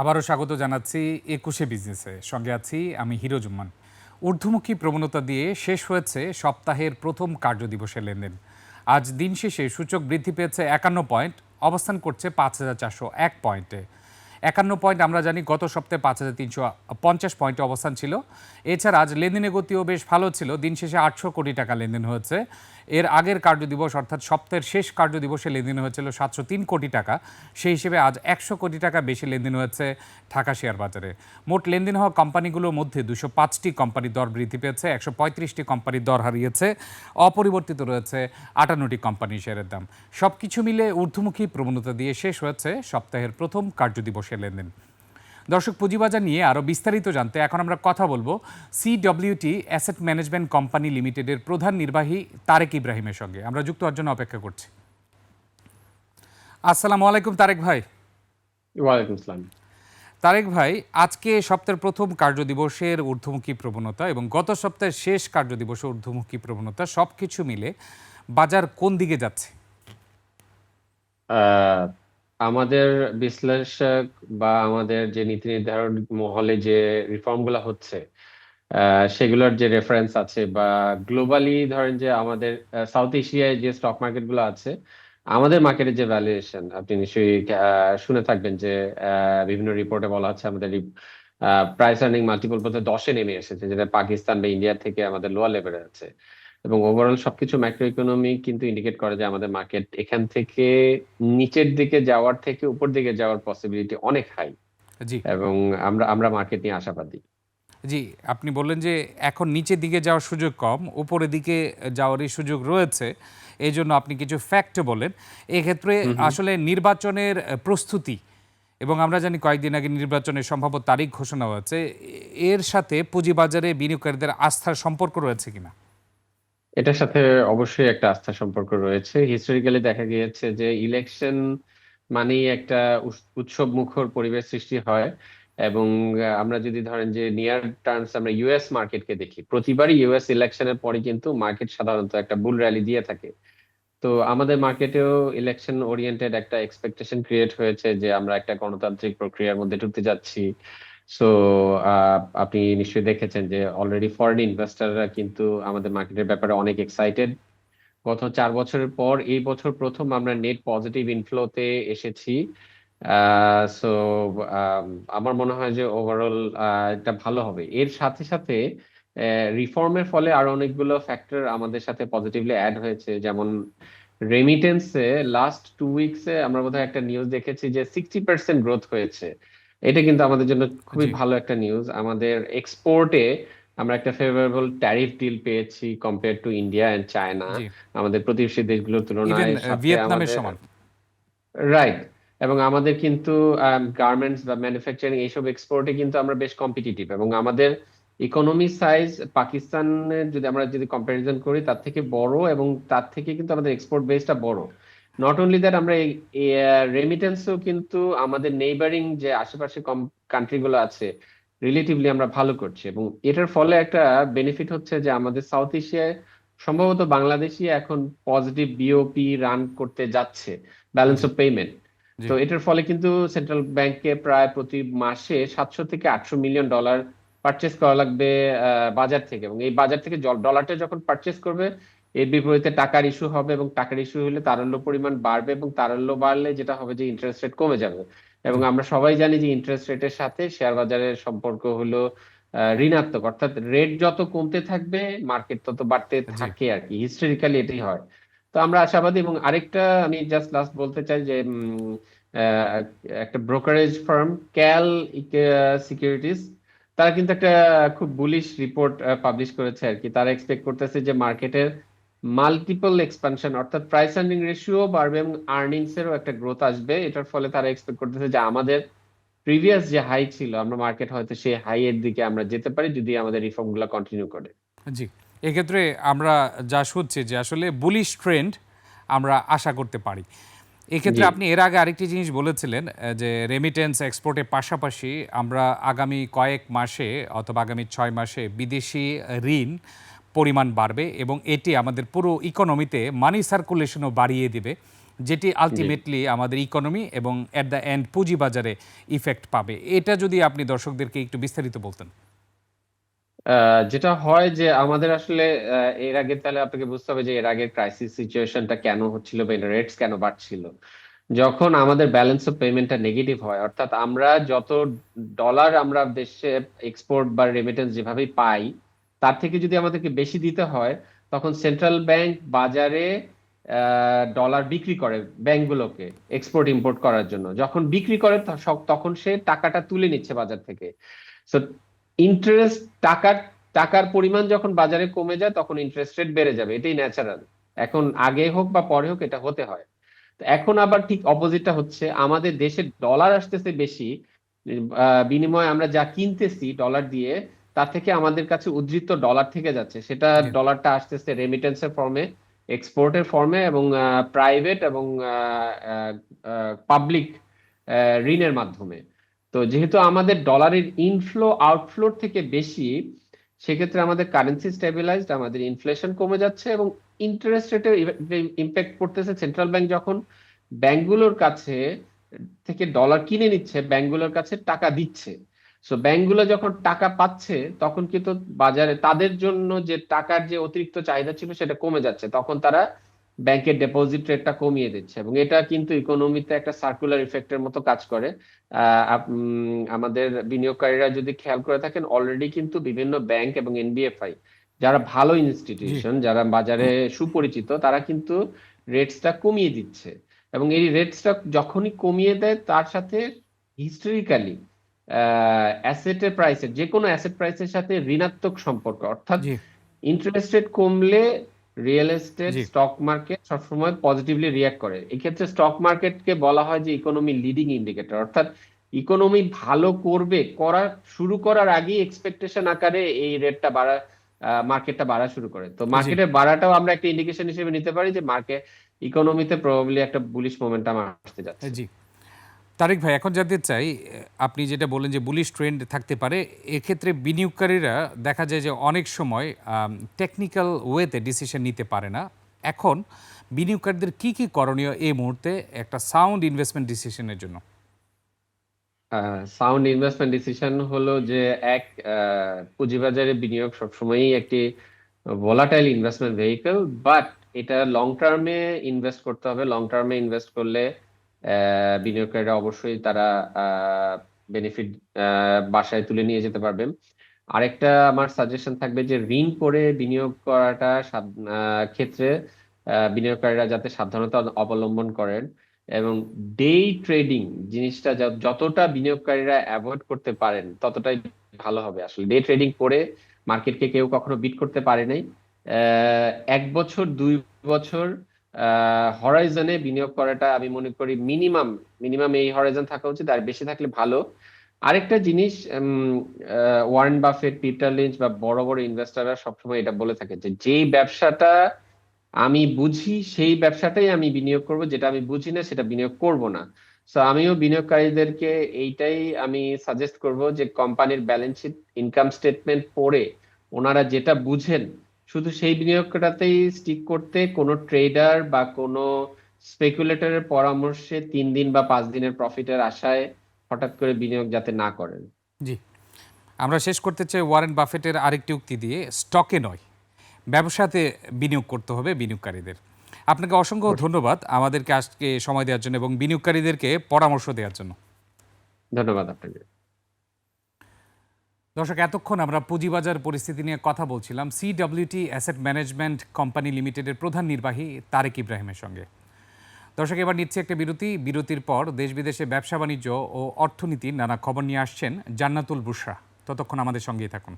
আবারও স্বাগত জানাচ্ছি একুশে বিজনেসে। সঙ্গে আছি আমি হিরোজুম্মান ঊর্ধ্বমুখী প্রবণতা দিয়ে শেষ হয়েছে সপ্তাহের প্রথম কার্যদিবসের লেনদেন। আজ দিন শেষে সূচক বৃদ্ধি পেয়েছে একান্ন পয়েন্ট, অবস্থান করছে পাঁচ হাজার চারশো এক পয়েন্টে। একান্ন পয়েন্ট আমরা জানি গত সপ্তাহে পাঁচ হাজার তিনশো পঞ্চাশ পয়েন্টে অবস্থান ছিল। এছাড়া আজ লেনদেনের গতিও বেশ ভালো ছিল। দিন শেষে আটশো কোটি টাকা লেনদেন হয়েছে। এর আগের কার্যদিবস অর্থাৎ সপ্তাহের শেষ কার্যদিবসে লেনদেন হয়েছিল সাতশো তিন কোটি টাকা। সেই হিসেবে আজ একশো কোটি টাকা বেশি লেনদেন হয়েছে ঢাকা শেয়ার বাজারে। মোট লেনদেন হওয়া কোম্পানিগুলোর মধ্যে দুশো পাঁচটি কোম্পানির দর বৃদ্ধি পেয়েছে, একশো পঁয়ত্রিশটি কোম্পানির দর হারিয়েছে, অপরিবর্তিত রয়েছে আটান্নটি কোম্পানির শেয়ারের দাম। সব কিছু মিলে ঊর্ধ্বমুখী প্রবণতা দিয়ে শেষ হয়েছে সপ্তাহের প্রথম কার্যদিবসের লেনদেন। দর্শক পুঁজিবাজার নিয়ে আরও বিস্তারিত জানতে এখন আমরা কথা বলব সিডব্লিউটি অ্যাসেট ম্যানেজমেন্ট কোম্পানি লিমিটেডের প্রধান নির্বাহী তারেক ইব্রাহিমের সঙ্গে। আমরা যুক্ত হওয়ার জন্য অপেক্ষা করছি। আসসালামু আলাইকুম তারেক ভাই। ওয়ালাইকুম আসসালাম। তারেক ভাই আজকে সপ্তাহের প্রথম কার্যদিবসের ঊর্ধ্বমুখী প্রবণতা এবং গত সপ্তাহের শেষ কার্যদিবসের ঊর্ধ্বমুখী প্রবণতা সব কিছু মিলে বাজার কোন দিকে যাচ্ছে? আমাদের বিশ্লেষক বা আমাদের যে নীতি নির্ধারণ মহলে যে রিফর্মগুলো হচ্ছে সেগুলোর যে রেফারেন্স আছে বা গ্লোবালি ধরেন যে আমাদের সাউথ এশিয়ায় যে স্টক মার্কেটগুলো আছে, আমাদের মার্কেটের যে ভ্যালুয়েশন আপনি নিশ্চয়ই শুনে থাকবেন যে বিভিন্ন রিপোর্টে বলা হচ্ছে আমাদের প্রাইস আর্নিং মাল্টিপল বলতে দশে নেমে এসেছে, যেটা পাকিস্তান বা ইন্ডিয়া থেকে আমাদের লোয়ার লেভেলে আছে। এবং ওভারঅল সবকিছু ম্যাক্রো ইকোনমি কিন্তু ইন্ডিকেট করে যে আমাদের মার্কেট এখান থেকে নিচের দিকে যাওয়ার থেকে উপর দিকে যাওয়ার পসিবিলিটি অনেক হাই জি। এবং আমরা আমরা মার্কেট নিয়ে আশাবাদী। জি আপনি বললেন যে এখন নিচের দিকে যাওয়ার সুযোগ কম উপরের দিকে যাওয়ারই সুযোগ রয়েছে। এই জন্য আপনি কিছু ফ্যাক্ট বলেন। এক্ষেত্রে আসলে নির্বাচনের প্রস্তুতি এবং আমরা জানি কয়েকদিন আগে নির্বাচনের সম্ভাব্য তারিখ ঘোষণা হয়েছে এর সাথে পুঁজিবাজারে বিনিয়োগকারীদের আস্থার সম্পর্ক রয়েছে কিনা? এটার সাথে অবশ্যই একটা আস্থা সম্পর্ক রয়েছে। হিস্টোরিক্যালি দেখা গিয়েছে যে ইলেকশন মানেই একটা উৎসব মুখর পরিবেশ সৃষ্টি হয় এবং আমরা যদি ধরেন যে নিয়ার টার্মস আমরা ইউএস মার্কেটকে দেখি, প্রতিবারই ইউএস ইলেকশনের পরে কিন্তু মার্কেট সাধারণত একটা বুল র্যালি দিয়ে থাকে। তো আমাদের মার্কেটেও ইলেকশন ওরিয়েন্টেড একটা এক্সপেকটেশন ক্রিয়েট হয়েছে যে আমরা একটা গণতান্ত্রিক প্রক্রিয়ার মধ্যে ঢুকতে যাচ্ছি। সো আপনি নিশ্চয়ই দেখেছেন যে অলরেডি ফরেন ইনভেস্টররা কিন্তু আমাদের মার্কেটের ব্যাপারে অনেক এক্সাইটেড গত চার বছরের পর এই বছর প্রথম আমরা নেট পজিটিভ ইনফ্লোতে এসেছি। সো আমার মনে হয় যে ওভারঅল এটা ভালো হবে। এর সাথে সাথে রিফর্মের ফলে আরও অনেকগুলো ফ্যাক্টর আমাদের সাথে পজিটিভলি অ্যাড হয়েছে। যেমন রেমিটেন্সে লাস্ট টু উইকসে আমরা বোধহয় একটা নিউজ দেখেছি যে সিক্সটি পার্সেন্ট গ্রোথ হয়েছে। এটা কিন্তু আমাদের জন্য খুবই ভালো একটা নিউজ আমাদের এক্সপোর্টে আমরা একটা ফেভারেবল ট্যারিফ ডিল পেয়েছি compare to India and China আমাদের প্রতিবেশী দেশগুলোর তুলনায়। ভিয়েতনামের সমান। রাইট এবং আমাদের কিন্তু গার্মেন্টস বা ম্যানুফ্যাকচারিং এইসব এক্সপোর্টে কিন্তু আমরা বেশ কম্পিটিটিভ এবং আমাদের ইকোনমি সাইজ পাকিস্তানের যদি আমরা যদি কম্পারিজন করি তার থেকে বড় এবং তার থেকে কিন্তু আমাদের এক্সপোর্ট বেসটা বড়। নট অনলি দ্যাট আমরা রেমিটেন্সও কিন্তু আমাদের নেইবারিং যে আশেপাশে কম কান্ট্রিগুলো আছে রিলেটিভলি আমরা ভালো করছি। এবং এটার ফলে একটা বেনিফিট হচ্ছে যে আমাদের সাউথ এশিয়ায় সম্ভবত বাংলাদেশই এখন পজিটিভ বিওপি রান করতে যাচ্ছে ব্যালেন্স অফ পেমেন্ট তো এটার ফলে কিন্তু সেন্ট্রাল ব্যাংকে প্রায় প্রতি মাসে সাতশো থেকে আটশো মিলিয়ন ডলার পারচেস করা লাগবে বাজার থেকে। এবং এই বাজার থেকে ডলারটা যখন পারচেস করবে এর বিপরীতে টাকার ইস্যু হবে এবং টাকার ইস্যু হলে তারল্য পরিমাণ বাড়বে এবং তারল্য বাড়লে যেটা হবে যে ইন্টারেস্ট রেট কমে যাবে। এবং আমরা সবাই জানি যে ইন্টারেস্ট রেটের সাথে শেয়ার বাজারের সম্পর্ক হলো ঋণাত্মক। অর্থাৎ রেট যত কমতে থাকবে মার্কেট তত বাড়তে থাকে আর কি। হিস্টোরিক্যালি এটাই হয়। তো আমরা আশাবাদী এবং আরেকটা আমি জাস্ট লাস্ট বলতে চাই যে একটা ব্রোকারেজ ফার্ম ক্যাল সিকিউরিটিস তারা কিন্তু একটা খুব বুলিশ রিপোর্ট পাবলিশ করেছে আর কি। তারা এক্সপেক্ট করতেছে যে মার্কেটের মাল্টিপল এক্সপানশন অর্থাৎ প্রাইস আর্নিং রেশিও বাড়বে এবং আর্নিংস এরও একটা গ্রোথ আসবে। এটার ফলে তারা এক্সপেক্ট করতেছে যে আমাদের প্রিভিয়াস যে হাই ছিল আমরা মার্কেট হয়তো সেই হাই এর দিকে আমরা যেতে পারি যদি আমাদের রিফর্মগুলো কন্টিনিউ করে। জি এক্ষেত্রে আমরা যা শুনছি যে আসলে বুলিশ ট্রেন্ড আমরা আশা করতে পারি। এক্ষেত্রে আপনি এর আগে আরেকটি জিনিস বলেছিলেন যে রেমিটেন্স এক্সপোর্টের পাশাপাশি আমরা আগামী কয়েক মাসে অথবা আগামী ছয় মাসে বিদেশি ঋণ পরিমাণ বাড়বে এবং এটি আমাদের পুরো ইকোনমিতে মানি সার্কুলেশনও বাড়িয়ে দিবে যেটি আলটিমেটলি আমাদের ইকোনমি এবং অ্যাট দ্য এন্ড পুঁজিবাজারে ইফেক্ট পাবে। এটা যদি আপনি দর্শকদেরকে একটু বিস্তারিত বলতেন। যেটা হয় যে আমাদের আসলে এর আগে তাহলে আপনাকে বুঝতে হবে যে এর আগের ক্রাইসিস সিচুয়েশনটা কেন হচ্ছিল বা রেটস কেন বাড়ছিল। যখন আমাদের ব্যালেন্স অফ পেমেন্টটা নেগেটিভ হয় অর্থাৎ আমরা যত ডলার আমরা দেশে এক্সপোর্ট বা রেমিটেন্স যেভাবেই পাই তার থেকে যদি আমাদেরকে বেশি দিতে হয়, তখন সেন্ট্রাল ব্যাংক বাজারে ডলার বিক্রি করে ব্যাংকগুলোকে এক্সপোর্ট ইম্পোর্ট করার জন্য। যখন বিক্রি করে তখন সে টাকাটা তুলে নিচ্ছে বাজার থেকে। সো ইন্টারেস্ট টাকার টাকার পরিমাণ যখন বাজারে কমে যায়, তখন ইন্টারেস্ট রেট বেড়ে যাবে। এটাই ন্যাচারাল এখন আগে হোক বা পরে হোক এটা হতে হয়। তো এখন আবার ঠিক অপোজিটটা হচ্ছে, আমাদের দেশে ডলার আসতেছে বেশি বিনিময়ে আমরা যা কিনতেছি ডলার দিয়ে তার থেকে আমাদের কাছে উদ্ধৃত ডলার থেকে যাচ্ছে। সেটা। ডলারটা আসতেছে রেমিটেন্সের ফর্মে এক্সপোর্টের ফর্মে এবং প্রাইভেট এবং পাবলিক ঋণের মাধ্যমে। তো যেহেতু আমাদের ডলারের ইনফ্লো আউটফ্লোর থেকে বেশি সেক্ষেত্রে আমাদের কারেন্সি স্টেবিলাইজড আমাদের ইনফ্লেশন কমে যাচ্ছে এবং ইন্টারেস্ট রেটে ইম্প্যাক্ট পড়তেছে। সেন্ট্রাল ব্যাংক যখন ব্যাংকগুলোর কাছে থেকে ডলার কিনে নিচ্ছে ব্যাংকগুলোর কাছে টাকা দিচ্ছে সো ব্যাংকগুলো যখন টাকা পাচ্ছে তখন কিন্তু বাজারে তাদের জন্য যে টাকার যে অতিরিক্ত চাহিদা ছিল সেটা কমে যাচ্ছে। তখন তারা ব্যাংকের ডিপোজিট রেটটা কমিয়ে দিচ্ছে এবং এটা কিন্তু ইকোনমিতে একটা সার্কুলার ইফেক্টের মতো কাজ করে। আহ, আমাদের বিনিয়োগকারীরা যদি খেয়াল করে থাকেন অলরেডি কিন্তু বিভিন্ন ব্যাংক এবং এনবিএফআই যারা ভালো ইনস্টিটিউশন যারা বাজারে সুপরিচিত তারা কিন্তু রেটসটা কমিয়ে দিচ্ছে। এবং এই রেটসটা যখনই কমিয়ে দেয় তার সাথে হিস্টোরিক্যালি অ্যাসেটের প্রাইসের যে কোনো অ্যাসেট প্রাইসের সাথে ঋণাত্মক সম্পর্ক অর্থাৎ ইন্টারেস্ট রেট কমলে রিয়েল এস্টেট স্টক মার্কেট সবসময় পজিটিভলি রিয়াক্ট করে। এক্ষেত্রে স্টক মার্কেটকে বলা হয় যে ইকোনমি লিডিং ইন্ডিকেটর অর্থাৎ ইকোনমি ভালো করবে করা শুরু করার আগেই এক্সপেকটেশন আকারে এই রেটটা বাড়া মার্কেটটা বাড়া শুরু করে। তো মার্কেটের বাড়াটাও আমরা একটা ইন্ডিকেশন হিসেবে নিতে পারি যে মার্কেট ইকোনমিতে প্রবাবলি একটা বুলিশ মোমেন্টাম আসতে যাচ্ছে। জি। তারিক ভাই, এখন জানতে চাই, আপনি যেটা বলেন যে বুলিশ ট্রেন্ড থাকতে পারে, এক্ষেত্রে বিনিয়োগকারীরা দেখা যায় যে অনেক সময় টেকনিক্যাল ওয়েতে ডিসিশন নিতে পারে না। এখন বিনিয়োগকারীদের কি কি করণীয় এই মুহূর্তে একটা সাউন্ড ইনভেস্টমেন্ট ডিসিশনের জন্য? সাউন্ড ইনভেস্টমেন্ট ডিসিশন হলো যে এক পুঁজিবাজারে বিনিয়োগ সবসময়ই একটি ভোলাটাইল ইনভেস্টমেন্ট ভেহিকল বাট এটা লং টার্মে ইনভেস্ট করতে হবে। লং টার্মে ইনভেস্ট করলে বিনিয়োগকারীরা অবশ্যই তারা বেনিফিট বাসায় তুলে নিয়ে যেতে পারবেন। আরেকটা আমার সাজেশন থাকবে যে ঋণ করে বিনিয়োগ করাটা ক্ষেত্রে বিনিয়োগকারীরা যাতে সাবধানতা অবলম্বন করেন এবং ডে ট্রেডিং জিনিসটা যতটা বিনিয়োগকারীরা অ্যাভয়েড করতে পারেন, ততটাই ভালো হবে। আসলে ডে ট্রেডিং করে মার্কেটকে কেউ কখনো বিট করতে পারে নাই। এক বছর, দুই বছর হরাইজনে বিনিয়োগ করাটা আমি মনে করি মিনিমাম মিনিমাম এই হরাইজন থাকা উচিত আর বেশি থাকলে ভালো। আরেকটা জিনিস ওয়ারেন বাফেট পিটার লিঞ্চ বা বড় বড় ইনভেস্টররা সবসময় এটা বলে থাকে যে, যেই ব্যবসাটা আমি বুঝি সেই ব্যবসাটাই আমি বিনিয়োগ করব, যেটা আমি বুঝি না সেটা বিনিয়োগ করব না। সো আমিও বিনিয়োগকারীদেরকে এইটাই আমি সাজেস্ট করব যে কোম্পানির ব্যালেন্স শিট ইনকাম স্টেটমেন্ট পড়ে ওনারা যেটা বুঝেন শুধু সেই বিনিয়োগটাতেই স্টিক করতে কোনো ট্রেডার বা কোনো স্পেকুলেটরের পরামর্শে তিন দিন বা পাঁচ দিনের প্রফিটের আশায় হঠাৎ করে বিনিয়োগ যাতে না করেন। জি। আমরা শেষ করতে চাই ওয়ারেন বাফেটের আরেকটি উক্তি দিয়ে স্টকে নয় ব্যবসাতে বিনিয়োগ করতে হবে বিনিয়োগকারীদের। আপনাকে অসংখ্য ধন্যবাদ আমাদেরকে আজকে সময় দেওয়ার জন্য এবং বিনিয়োগকারীদেরকে পরামর্শ দেওয়ার জন্য। ধন্যবাদ আপনাকে। দর্শক, এতক্ষণ আমরা পুঁজিবাজার পরিস্থিতি নিয়ে কথা বলছিলাম সিডব্লিউটি অ্যাসেট ম্যানেজমেন্ট কোম্পানি লিমিটেডের প্রধান নির্বাহী তারেক ইব্রাহিমের সঙ্গে। দর্শক, এবার নিচ্ছে একটা বিরতি। বিরতির পর দেশ বিদেশে ব্যবসা বাণিজ্য ও অর্থনীতির নানা খবর নিয়ে আসছেন জান্নাতুল বুসরা ততক্ষণ আমাদের সঙ্গেই থাকুন।